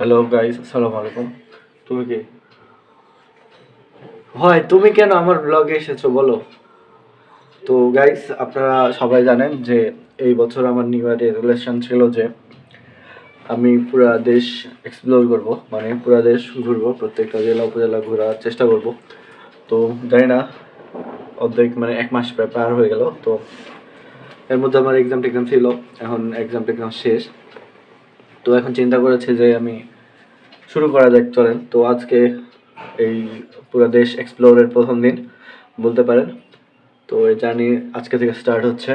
Hello guys আসসালামু আলাইকুম তুমি কি? হয় তুমি কেন আমার ব্লগে এসেছ? বলো। তো গাইস আপনারা সবাই জানেন যে এই বছর আমার নিউ ইয়ার রেজুলেশন ছিল যে আমি পুরা দেশ এক্সপ্লোর করব। মানে পুরা দেশ ঘুরবো, প্রত্যেকটা জেলা উপজেলা ঘোরার চেষ্টা করব। তো, জানি না, অর্ধেক মানে এক মাস প্রায় পার হয়ে গেল। তো, এর মধ্যে আমার এক্সাম টেক্সাম ছিল। এখন এক্সাম টেক্সাম শেষ। তো, এখন চিন্তা করেছে যে আমি শুরু করা যাক, চলেন। তো আজকে এই পুরো দেশ এক্সপ্লোরের প্রথম দিন, বলতে পারেন। তো এই জার্নি আজকে থেকে স্টার্ট হচ্ছে।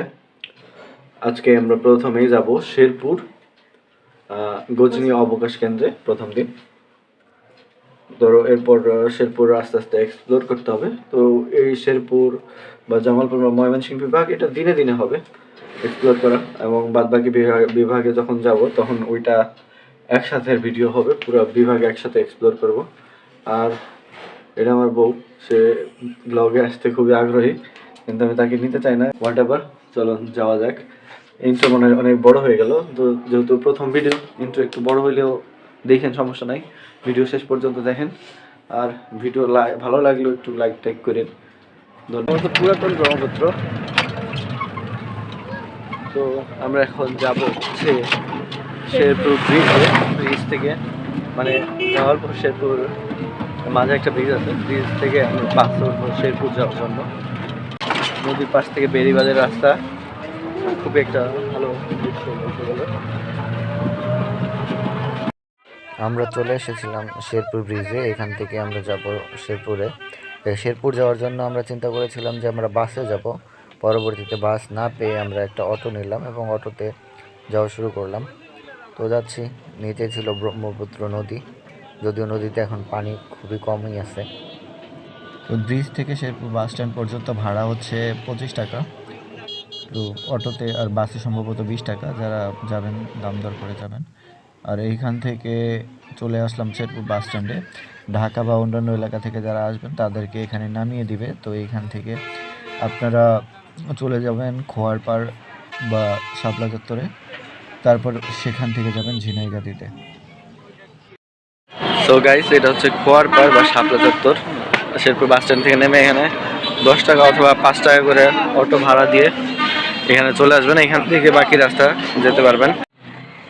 আজকে আমরা প্রথমেই যাব শেরপুর গজনী অবকাশ কেন্দ্রে প্রথম দিন। ধরো, এরপর শেরপুর আস্তে আস্তে এক্সপ্লোর করতে হবে। তো এই শেরপুর বা জামালপুর বা ময়মনসিংহ বিভাগ, এটা দিনে দিনে হবে এক্সপ্লোর করা। এবং বাদবাকি বিভাগে যখন যাব, তখন ওইটা একসাথে ভিডিও হবে পুরো বিভাগ একসাথে এক্সপ্লোর করব। আর এটা আমার বউ সে ব্লগে আসতে খুবই আগ্রহী কিন্তু আমি তাকে নিতে চাই না হোয়াট এভার চলো যাওয়া যাক। ইন্ট্রো মনে অনেক বড় হয়ে গেল তো যেহেতু প্রথম ভিডিও ইন্ট্রো একটু বড় হইলেও দেখেন সমস্যা নাই। ভিডিও শেষ পর্যন্ত দেখেন। আর ভিডিও ভালো লাগলেও একটু লাইক টাইক করেন। ধন্যবাদ। পুরাতন ব্রহ্মপুত্র। তো আমরা এখন যাব হচ্ছে শেরপুর ব্রিজ ব্রিজ থেকে মানে জামালপুর শেরপুর মাঝে একটা ব্রিজ আছে। ব্রিজ থেকে আমরা বাস শেরপুর যাওয়ার জন্য। নদীর পাশ থেকে বেরিবাদের রাস্তা। খুব একটা ভালো দৃশ্য বলতে গেলে। আমরা চলে এসেছিলাম শেরপুর ব্রিজে এখান থেকে আমরা যাব শেরপুরে। শেরপুর যাওয়ার জন্য আমরা চিন্তা করেছিলাম যে আমরা বাসে যাব। পরবর্তীতে বাস না পেয়ে আমরা একটা অটো নিলাম এবং অটোতে যাওয়া শুরু করলাম। তো যাচ্ছি। নিচে ছিল ব্রহ্মপুত্র নদী। যদিও নদীতে এখন পানি খুবই কমই আছে। তো ব্রিজ থেকে শেরপুর বাস স্ট্যান্ড পর্যন্ত ভাড়া হচ্ছে পঁচিশ টাকা। তো অটোতে আর বাসে সম্ভবত বিশ টাকা। যারা যাবেন, দাম দর করে যাবেন। আর এইখান থেকে চলে আসলাম শেরপুর বাস স্ট্যান্ডে। ঢাকা বা অন্যান্য এলাকা থেকে যারা আসবেন, তাদেরকে এখানে নামিয়ে দিবে। তো এইখান থেকে আপনারা চলে যাবেন খোয়ারপাড় বা শাপলা চত্বরে। তারপর সেখান থেকে যাবেন ঝিনাইগাতিতে সো গাইস এটা হচ্ছে খোয়ারপাড় বা শাপলা চত্বর। শেরপুর বাস স্ট্যান্ড থেকে নেমে এখানে দশ টাকা অথবা পাঁচ টাকা করে অটো ভাড়া দিয়ে এখানে চলে আসবেন। এখান থেকে বাকি রাস্তা যেতে পারবেন।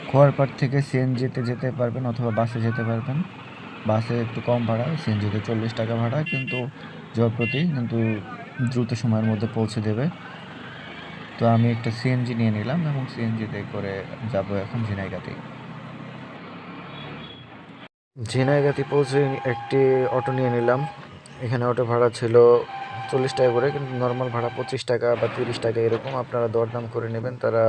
খোয়ারপাড় থেকে সিএনজিতে যেতে পারবেন অথবা বাসে যেতে পারবেন। বাসে একটু কম ভাড়া সিএনজিতে চল্লিশ টাকা ভাড়া কিন্তু জয়প্রতি কিন্তু দ্রুত সময়ের মধ্যে পৌঁছে দেবে। তো আমি একটা সিএনজি নিয়ে নিলাম এবং সিএনজিতে করে যাব এখন ঝিনাইগাতি। ঝিনাইগাতি পৌঁছে একটি অটো নিয়ে নিলাম। এখানে অটো ভাড়া ছিল চল্লিশ টাকা করে কিন্তু নর্মাল ভাড়া পঁচিশ টাকা বা তিরিশ টাকা এরকম। আপনারা দরদাম করে নেবেন তারা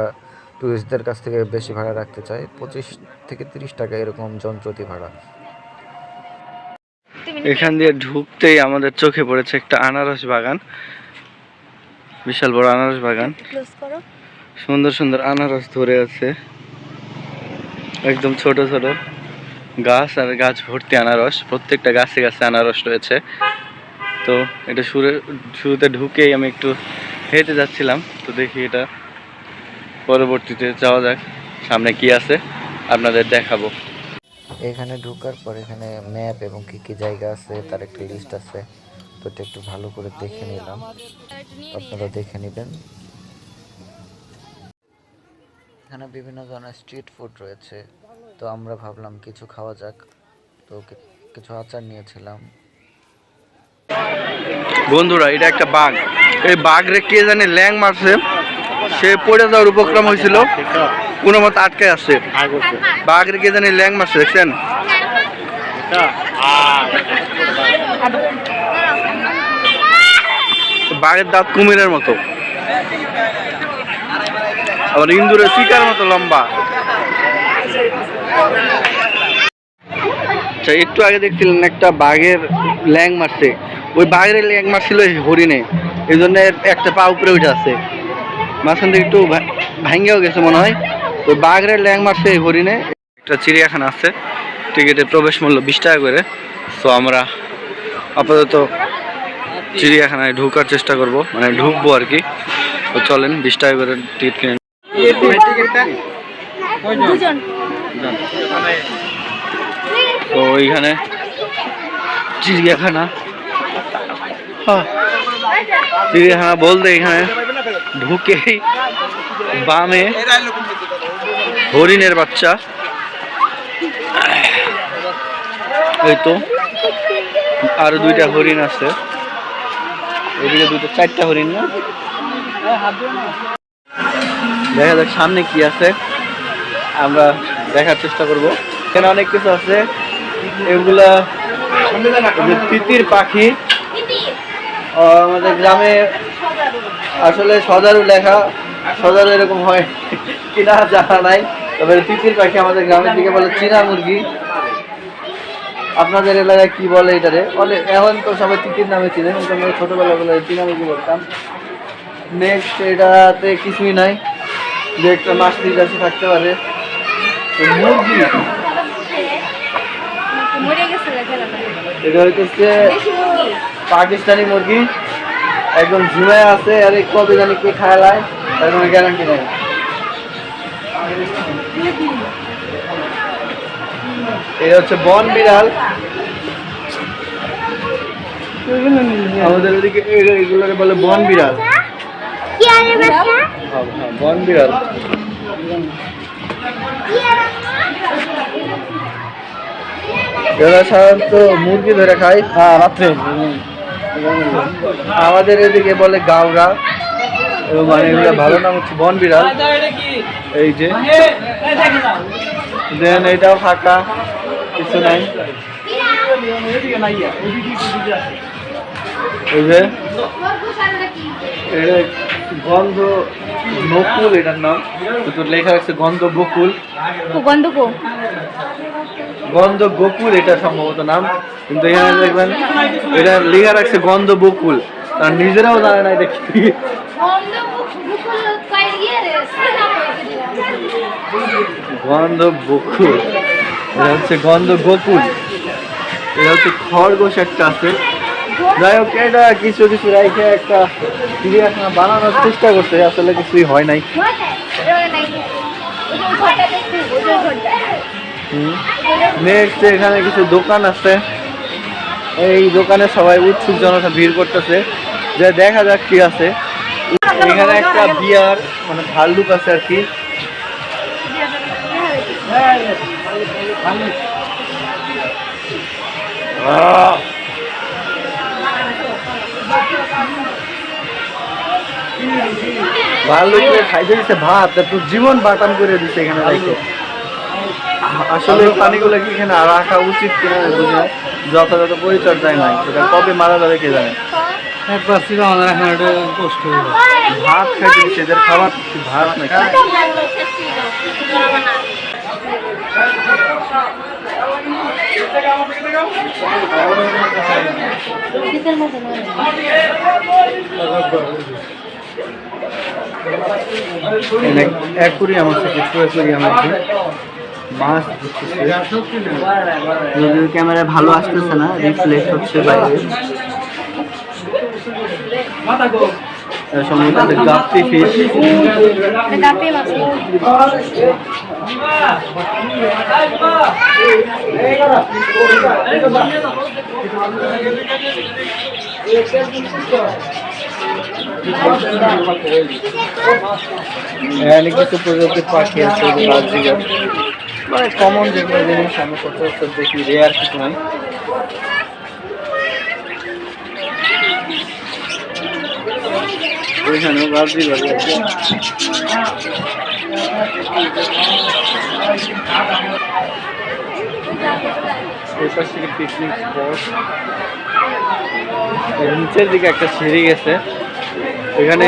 টুরিস্টদের কাছ থেকে বেশি ভাড়া রাখতে চায়। পঁচিশ থেকে তিরিশ টাকা এরকম জনপ্রতি ভাড়া। এখান দিয়ে ঢুকতেই আমাদের চোখে পড়েছে একটা আনারস বাগান। বিশাল বড় আনারস বাগান। সুন্দর সুন্দর আনারস ধরে আছে। একদম ছোট ছোট গাছ আর গাছ ভর্তি আনারস। প্রত্যেকটা গাছে গাছে আনারস রয়েছে। তো এটা শুরু শুরুতে ঢুকেই আমি একটু হেঁটে যাচ্ছিলাম। তো দেখি এটা পরবর্তীতে যাওয়া যাক সামনে কি আছে আপনাদের দেখাবো। এখানে ঢুকার পর এখানে ম্যাপ এবং কী কী জায়গা আছে তার একটা লিস্ট আছে। এটা একটু ভালো করে দেখে নিলাম। আপনারা দেখে নেবেন। এখানে বিভিন্ন ধরনের স্ট্রিট ফুড রয়েছে। তো আমরা ভাবলাম কিছু খাওয়া যাক। তো কিছু আচার নিয়েছিলাম। বন্ধুরা এটা একটা বাঘ। এই বাঘ রে কে জানে ল্যাং মারছে? সে পড়ে যাওয়ার উপক্রম হয়েছিল। কোনো মতো আটকে আসছে বাঘ রে কে জানে ল্যাং মারছে দেখছেন? বাঘের দাঁত কুমিরের মতো। আবার ইন্দুরের শিকার মতো লম্বা। আচ্ছা একটু আগে দেখছিলেন একটা বাঘের ল্যাং মারছে। ওই বাঘের ল্যাং মারছিল হরিণে। এই জন্য একটা পা উপরে উঠে আছে। মাঝখান থেকে একটু ভাঙ্গেও গেছে মনে হয়। ওই বাঘের ল্যাং মারছে এই হরিণে। একটা চিড়িয়াখানা আছে। টিকিটের প্রবেশ মূল্য বিশ টাকা করে। তো আমরা আপাতত চিড়িয়াখানায় ঢুকার চেষ্টা করব মানে ঢুকবো আর কি। তো চলেন বিশ টাকা করে টিকিট কিনে তো ওইখানে চিড়িয়াখানা। হ্যাঁ, চিড়িয়াখানা বলতে এখানে ঢুকে বামে হরিণের বাচ্চা। এই তো আরও দুইটা হরিণ আছে। এদিকে দুটো চারটা হরিণ না? দেখা যাক সামনে কি আছে। আমরা দেখার চেষ্টা করব। এখানে অনেক কিছু আছে। এগুলা তিতির পাখি। আমাদের গ্রামে আসলে সজারু লেখা। সজারু এরকম হয় কিনা জানা নাই। তবে তিতির পাখি আমাদের গ্রামের দিকে বলে চীনা মুরগি। আপনাদের এলাকায় কি বলে এটারে? অনেক এখন তো সবাই তিতির নামে কিন্তু আমরা ছোটবেলা বলে চীনা মুরগি বলতাম? নেক্সট এটাতে কিছুই নাই। যে একটা মাছলি কাছে থাকতে পারে। মুরগি? এটা হইতেছে পাকিস্তানি মুরগি। একদম ঝিমায় আছে, আর কবে জানি কে খায় তার কোনো গ্যারান্টি নেই। এটা হচ্ছে বন বিড়াল। আমাদের ওদিকে এগুলোকে বলে বন বিড়াল। কি আরে বাচ্চা? হ্যাঁ, হ্যাঁ, বন বিড়াল। এরা সাধারণত মুরগি ধরে খায়। হ্যাঁ রাত্রে। আমাদের এদিকে বলে গাওরা এবং মানে এগুলো ভালো নাম হচ্ছে বন বিড়াল। এই যে। দেন এটাও ফাঁকা। কিছু নাই? এই যে এটা গন্ধ নকুল এটার নাম। তো লেখা আছে গন্ধ বকুল। গন্ধ গন্ধ গোকুল এটা সম্ভবত নাম। কিন্তু এখানে দেখবেন এটা লেখা রাখছে গন্ধ বকুল। তার নিজেরাও জানে না এটা কি। গন্ধ বকুল। এটা হচ্ছে গন্ধ গোকুল। এটা হচ্ছে খরগোশ একটা আছে। যাই হোক, এটা কিছু কিছু রাইখে একটা চিড়িয়াখানা বানানোর চেষ্টা করছে। আসলে কিছুই হয় নাই। নেক্সট এখানে কিছু দোকান আছে। এই দোকানে সবাই উৎসুক জনতা ভিড় করতেছে। যে দেখা যাক কি আছে। এখানে একটা বিয়ার মানে ভাল্লুক আছে আর কি। আহ! ভাল্লুকে খাইতে দিচ্ছে ভাত তারপর জীবন বাটাম করে দিচ্ছে এখানে রাখে আসলে প্রাণীগুলো কি এখানে রাখা উচিত কিনা বুঝি না। যথাযথ পরিচর্যায় নাই। সেটা কবে মারা যাবে কে জানে? একবার ছিল আমাদের এখন একটা কষ্ট ভাত খাইতে দিচ্ছে এদের খাবার কি ধরতেছে যদিও ক্যামেরায় ভালো আসতেছে না রিফ্লেক্ট হচ্ছে বাইরে। সম্ভবত গাপ্পি ফিশ মাছ। এখানে কিছু প্রজাতির পাখি আছে বাজিগার মানে কমন যেগুলো জিনিস, আমি সচরাচর দেখি রেয়ার কিছু নাই। এখানেও বাজিগার আছে। থেকে পিকনিক স্পট নিচের দিকে একটা সিঁড়ি গেছে। এখানে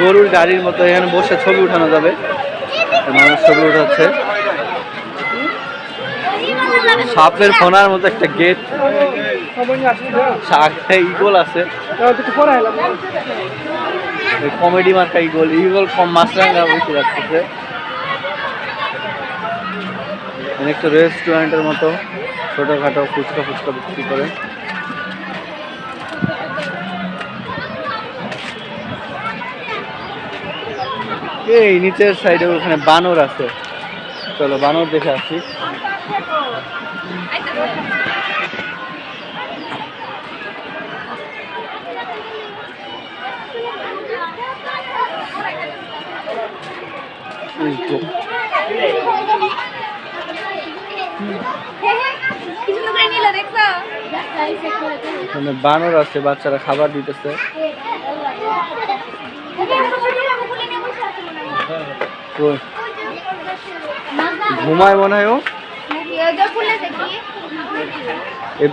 গরুর গাড়ির মতো এখানে বসে ছবি উঠানো যাবে। মানুষ ছবি উঠাচ্ছে। সাপের ফোনার মতো একটা গেট ইগল আছে। কমেডি মার্কা ইগল ইগল কম মাছরাঙ্গা বেশি রাখতেছে। এখানে একটা রেস্টুরেন্টের মতো ছোটোখাটো ফুচকা ফুচকা বিক্রি করে। এই নিচের সাইডে ওখানে বানর আছে। চলো বানর দেখে আসি এই তো, কিছু করে নিল দেখছ এখানে বানর আছে, বাচ্চারা খাবার দিতেছে? ঘুমায় মনে হয় ও?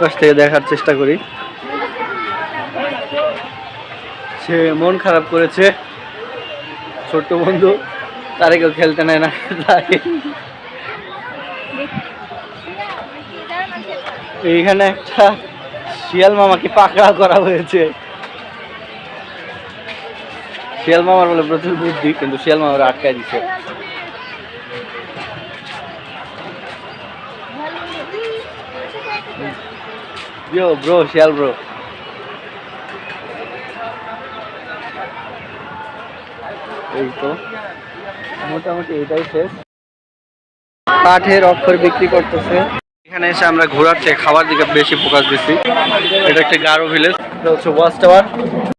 পাশ থেকে দেখার চেষ্টা করি। সে মন খারাপ করেছে, ছোট্ট বন্ধু। তারে কেউ খেলতে নেয় না। এইখানে একটা শিয়াল মামাকে পাকড়াও করা হয়েছে। শিয়াল মামার বলে প্রচুর বুদ্ধি কিন্তু শিয়াল মামার আটকায় দিচ্ছে Yo, bro, ব্রো এই তো। মোটামুটি এটাই শেষ। কাঠের অক্ষর বিক্রি করতেছে। এখানে এসে আমরা ঘোরার চেয়ে খাবার দিকে বেশি ফোকাস দিচ্ছি এটা একটা গারো ভিলেজ এটা হচ্ছে ওয়াচ টাওয়ার